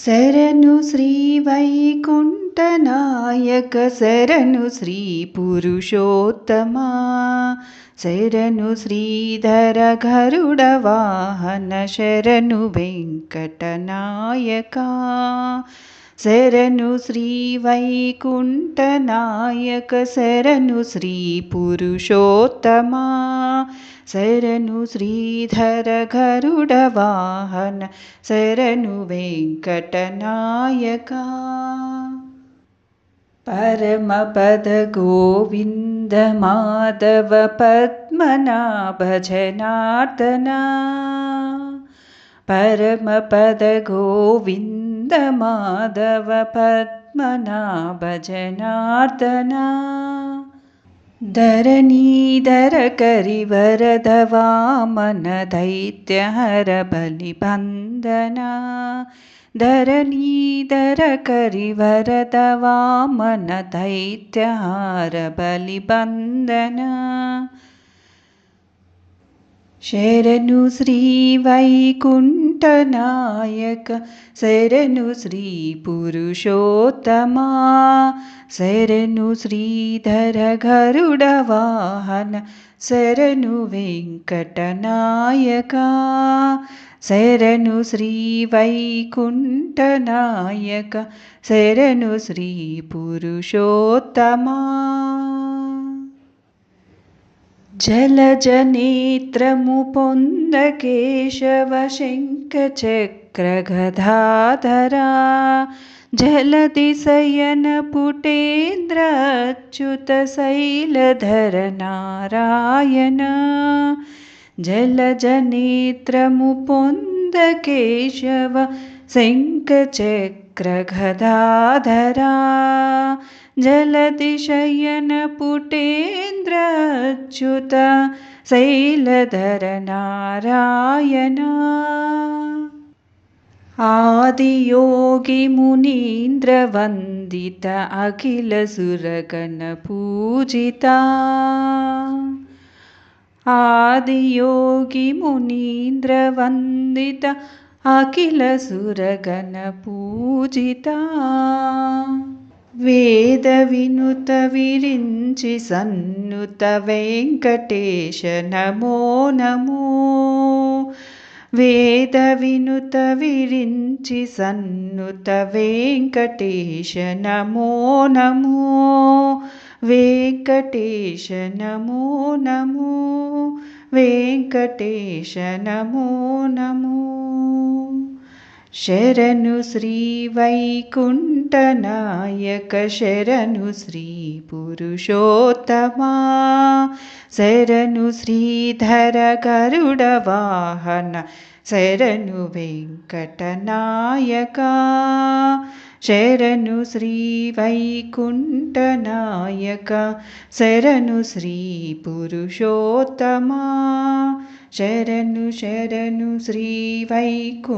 शरनुश्रीवैकुण्ठनायक शरनुश्रीपुरुषोत्तमा शरनुश्रीधरगरुडवाहन शरनु वेङ्कटनायका शरनु श्री वैकुण्ठनायकशरनु श्रीपुरुषोत्तमा शरनु श्रीधर गरुडवाहन शरनु वेङ्कटनायका परमपदगोविन्द माधवपद्मना भजनार्दना परमपदगोविन्द माधव पद्मना भजनार्दना धरणी दैत्यहर बलिबन्धना धरणी दैत्यहार बलिबन्दना शरनुश्री वैकुण्टनायक शरनुश्री पुरुषोत्तमा शरनु श्रीधर गरुडवाहन शरनु वेङ्कटनायक शरनुश्री वैकुण्टनायक शेरनुश्री पुरुषोत्तमा। जलजनेत्रमुपुन्द केशव शङ्खचक्रगधा धरा जलदिसयनपुटेन्द्रच्युतशैलधरनारायण केशव शङ्कचक्रगधा धरा जलति शयनपुटेन्द्रच्युता शैलधरनारायणा। आदियोगी अखिलसुरगणपूजिता। आदियोगिमुनीन्द्रवन्दित అఖిల సురగణ పూజిత. వేద వినుత విరించి సన్నుత వెంకటేశ నమో నమో. వేద వినుత విరించి సన్నుత వెంకటేశ నమో నమో. వెంకటేశ నమో నమో. వెంకటేశ నమో నమో. शरणु श्रीवैकुण्ठनायक शरणु श्रीपुरुषोत्तमा शरणु श्रीधर गरुडवाहन शरणु वेङ्कटनायका शरनुश्री वैकुण्टनायक शरनुश्री पुरुषोत्तमा शरनु शरनुश्री वैकुण्टनायक